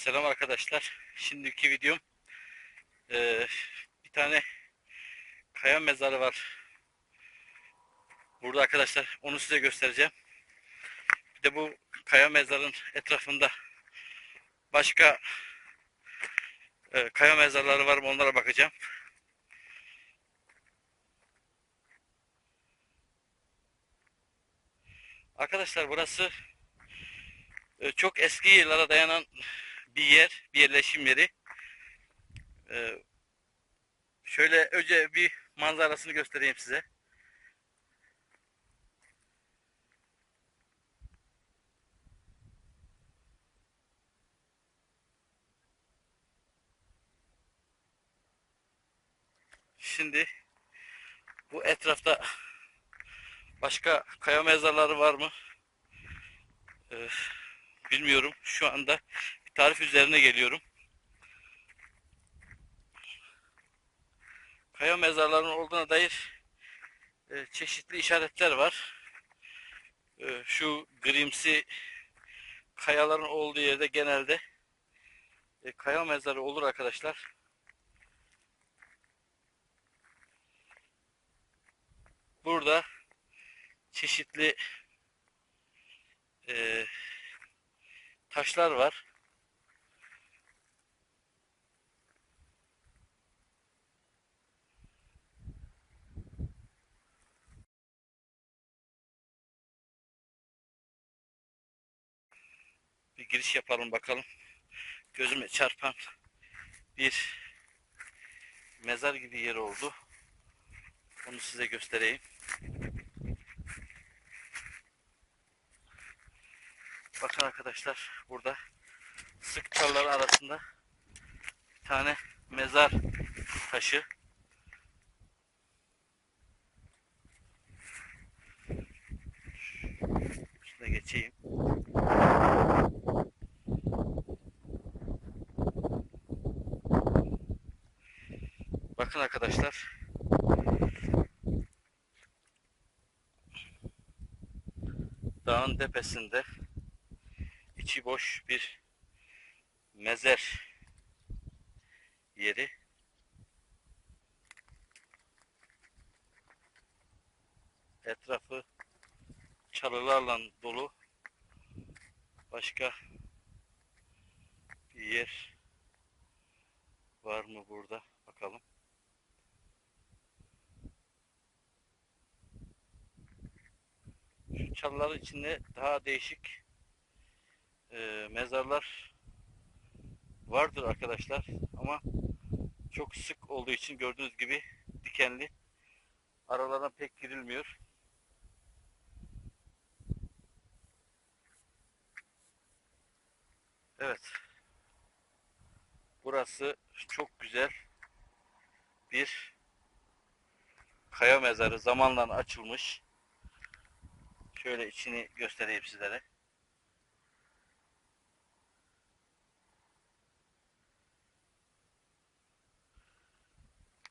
Selam arkadaşlar. Şimdiki videom eee, bir tane kaya mezarı var. Burada arkadaşlar onu size göstereceğim. Bir de bu kaya mezarın etrafında başka eee, kaya mezarları var mı onlara bakacağım. Arkadaşlar burası e, çok eski yıllara dayanan bir yer, bir yerleşim yeri. E, şöyle önce bir manzarasını göstereyim size. Şimdi bu etrafta başka kaya mezarları var mı? Ee, bilmiyorum. Şu anda tarif üzerine geliyorum. Kaya mezarlarının olduğuna dair e, çeşitli işaretler var. E, şu grimsi kayaların olduğu yerde genelde e, kaya mezarı olur arkadaşlar. Burada çeşitli e, taşlar var. Giriş yapalım bakalım. Gözüme çarpan bir mezar gibi yer oldu. Onu size göstereyim. Bakın arkadaşlar burada sık çallar arasında bir tane mezar taşı. Şuna geçeyim. Bakın arkadaşlar. Dağın tepesinde içi boş bir mezar yeri. Etrafı çalılarla dolu. Başka bir yer var mı burada? Bakalım. Şu çalıların içinde daha değişik e, mezarlar vardır arkadaşlar ama çok sık olduğu için gördüğünüz gibi dikenli aralarına pek girilmiyor. Evet. Burası çok güzel bir kaya mezarı zamanla açılmış. Şöyle içini göstereyim sizlere.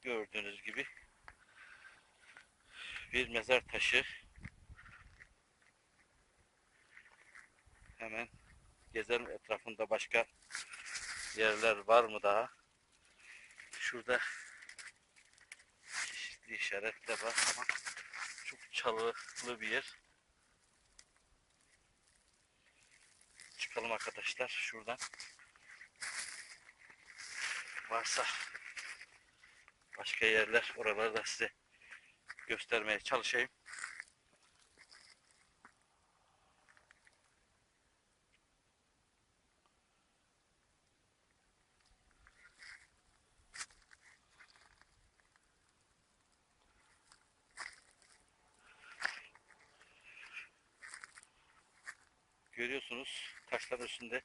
Gördüğünüz gibi bir mezar taşı. Hemen gezelim etrafında başka yerler var mı daha? Şurada çeşitli işaretler var ama çok çalılı bir yer. Çıkalım arkadaşlar şuradan. Varsa başka yerler oraları da size göstermeye çalışayım. Görüyorsunuz taşların üstünde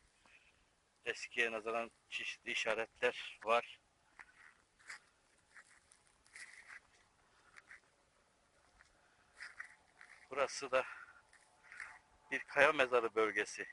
eskiye nazaran çeşitli işaretler var. Burası da bir kaya mezarı bölgesi.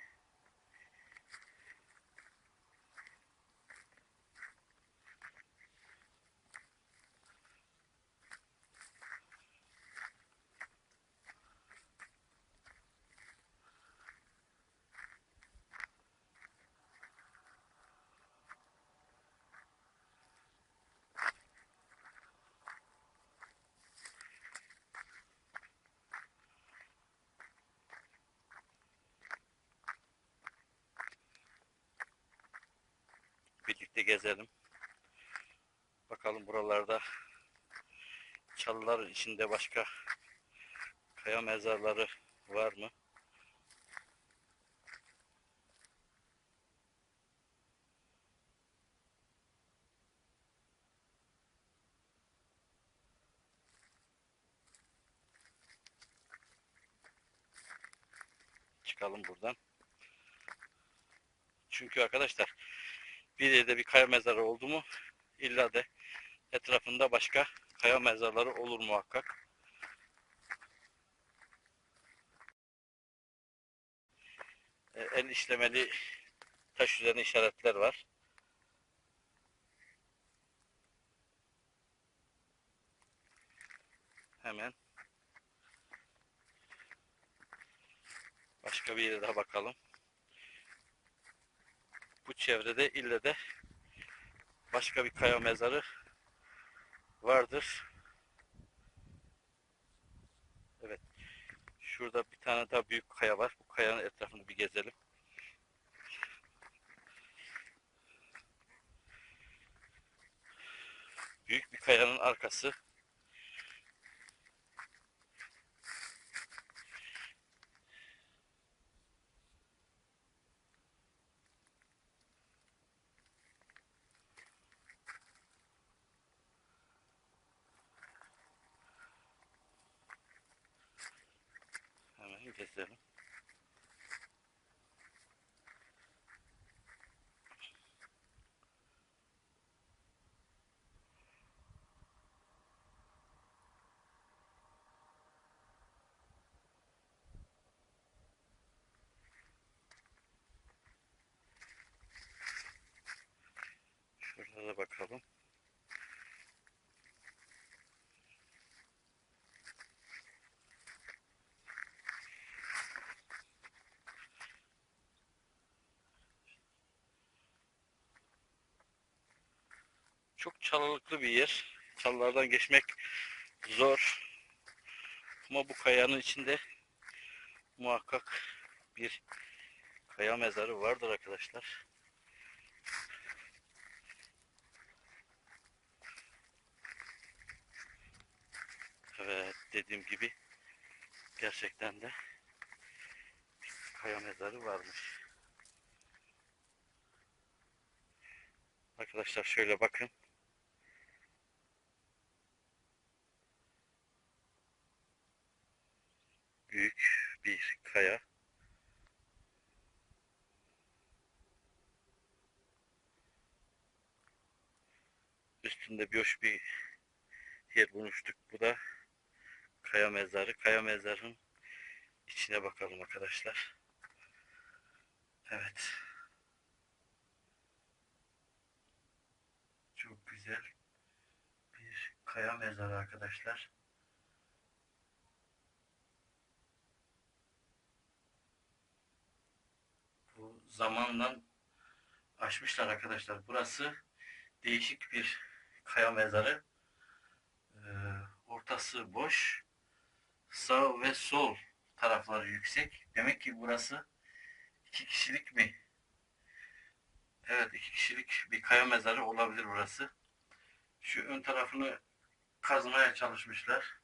Birlikte gezelim. Bakalım buralarda çalılar içinde başka kaya mezarları var mı? Çıkalım buradan. Çünkü arkadaşlar bir yerde bir kaya mezarı oldu mu illa de etrafında başka kaya mezarları olur muhakkak. El işlemeli taş üzerine işaretler var. Hemen başka bir yere daha bakalım. Bu çevrede ille de başka bir kaya mezarı vardır. Evet. Şurada bir tane daha büyük kaya var. Bu kayanın etrafını bir gezelim. Büyük bir kayanın arkası. Hemen gezelim. Da bakalım. Çok çalılıklı bir yer. Çalılardan geçmek zor. Ama bu kayanın içinde muhakkak bir kaya mezarı vardır arkadaşlar. Evet dediğim gibi gerçekten de bir kaya mezarı varmış. Arkadaşlar şöyle bakın. Büyük bir kaya. Üstünde boş bir yer bulmuştuk. Bu da kaya mezarı. Kaya mezarın içine bakalım arkadaşlar. Evet. Çok güzel bir kaya mezarı arkadaşlar. Bu zamandan aşmışlar arkadaşlar. Burası değişik bir kaya mezarı. Ee, ortası boş. Sağ ve sol tarafları yüksek. Demek ki burası iki kişilik mi? Evet iki kişilik bir kaya mezarı olabilir burası. Şu ön tarafını kazmaya çalışmışlar.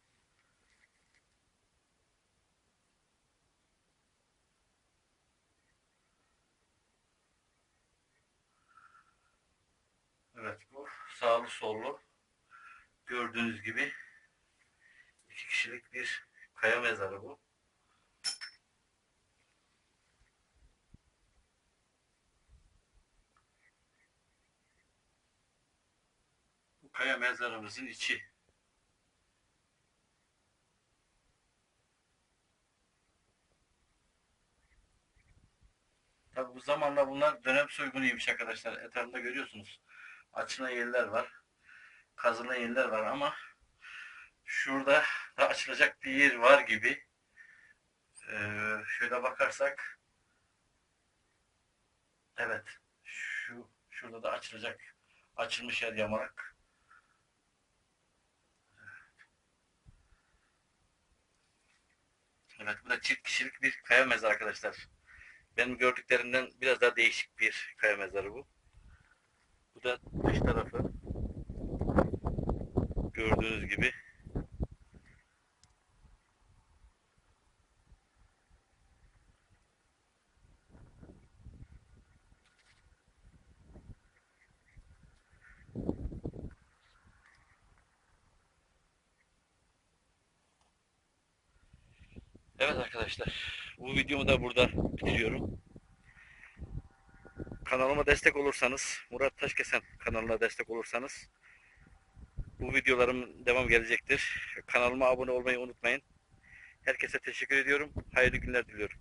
Evet bu sağlı sollu gördüğünüz gibi iki kişilik bir kaya mezarı bu. Bu kaya mezarımızın içi. Tabi bu zamanla bunlar dönem soygunuymuş arkadaşlar. Etrafında görüyorsunuz. Açılan yerler var. Kazılan yerler var ama şurada da açılacak bir yer var gibi. Ee, şöyle bakarsak evet şu şurada da açılacak açılmış yer yamalak. Evet bu da çift kişilik bir kaya mezarı arkadaşlar. Benim gördüklerimden biraz daha değişik bir kaya mezarı bu. Bu da dış tarafı. Gördüğünüz gibi. Evet arkadaşlar. Bu videomu da burada bitiriyorum. Kanalıma destek olursanız, Murat Taşkesen kanalına destek olursanız bu videolarım devam gelecektir. Kanalıma abone olmayı unutmayın. Herkese teşekkür ediyorum. Hayırlı günler diliyorum.